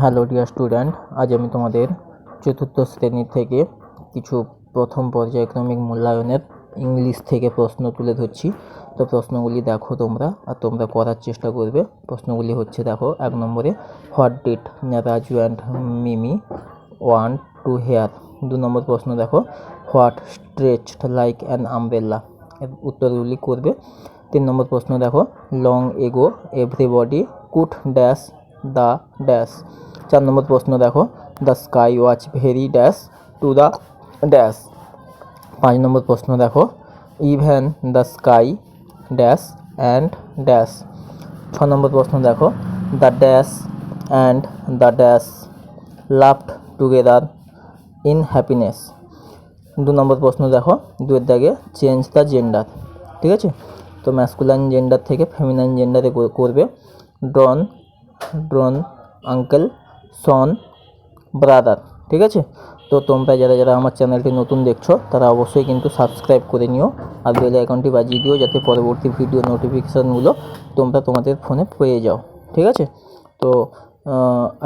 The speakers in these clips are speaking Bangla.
হ্যালো ডিয়ার স্টুডেন্ট আজ আমি তোমাদের চতুর্থ শ্রেণি থেকে কিছু প্রথম পর্যায়ক্রমিক মূল্যায়নের ইংলিশ থেকে প্রশ্ন তুলে ধরছি। তো প্রশ্নগুলি দেখো তোমরা, আর তোমরা করার চেষ্টা করবে। প্রশ্নগুলি হচ্ছে দেখো, এক নম্বরে what did Raju and Mimi want to hear দু নম্বর প্রশ্ন দেখো what stretched like an umbrella এর উত্তরগুলি করবে। তিন নম্বর প্রশ্ন দেখো long ago everybody could dash the dash চার নম্বর প্রশ্ন দেখো। The sky was very dash to the dash পাঁচ নম্বর প্রশ্ন দেখো। Even the sky dash and dash ছ নম্বর প্রশ্ন দেখো। The dash and the dash loved together in happiness দু নম্বর প্রশ্ন দেখো। দুয়ের দাগে চেঞ্জ দ্য জেন্ডার ঠিক আছে? তো ম্যাসকুলাইন জেন্ডার থেকে ফেমিনাইন জেন্ডারে করবে। ড্রন ড্রন আঙ্কেল, সন, ব্রাদার, ঠিক আছে? তো তোমরা যারা যারা আমার চ্যানেলটি নতুন দেখছ, তারা অবশ্যই কিন্তু সাবস্ক্রাইব করে নিও আর বেল আইকনটি বাজিয়ে দিও যাতে পরবর্তী ভিডিও নোটিফিকেশানগুলো তোমরা তোমাদের ফোনে পেয়ে যাও, ঠিক আছে? তো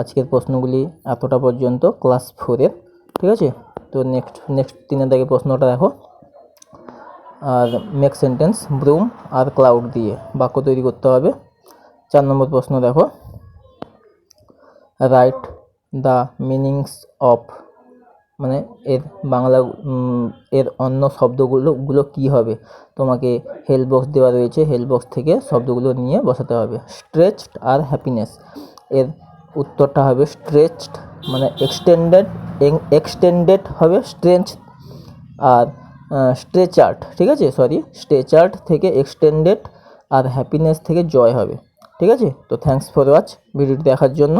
আজকের প্রশ্নগুলি এতটা পর্যন্ত ক্লাস ফোরের, ঠিক আছে? তো নেক্সট নেক্সট তিনের দাগে প্রশ্নটা দেখো। আর মেক সেন্টেন্স ব্রুম আর ক্লাউড দিয়ে বাক্য তৈরি করতে হবে। চার নম্বর প্রশ্ন দেখো। রাইট দ্য মিনিংস অফ মানে এর বাংলা এর অন্য শব্দগুলো, গুলো কী হবে? তোমাকে হেল্প বক্স দেওয়া রয়েছে হেল্প বক্স থেকে শব্দগুলো নিয়ে বসাতে হবে। স্ট্রেচড আর হ্যাপিনেস এর উত্তরটা হবে স্ট্রেচড মানে এক্সটেন্ডেড এক্সটেন্ডেড হবে স্ট্রেঞ্চ আর স্ট্রেচার্ড ঠিক আছে? সরি স্ট্রেচার্ড থেকে এক্সটেন্ডেড আর হ্যাপিনেস থেকে জয় হবে। ঠিক আছে? তো থ্যাঙ্কস ফর ওয়াচ ভিডিওটি দেখার জন্য।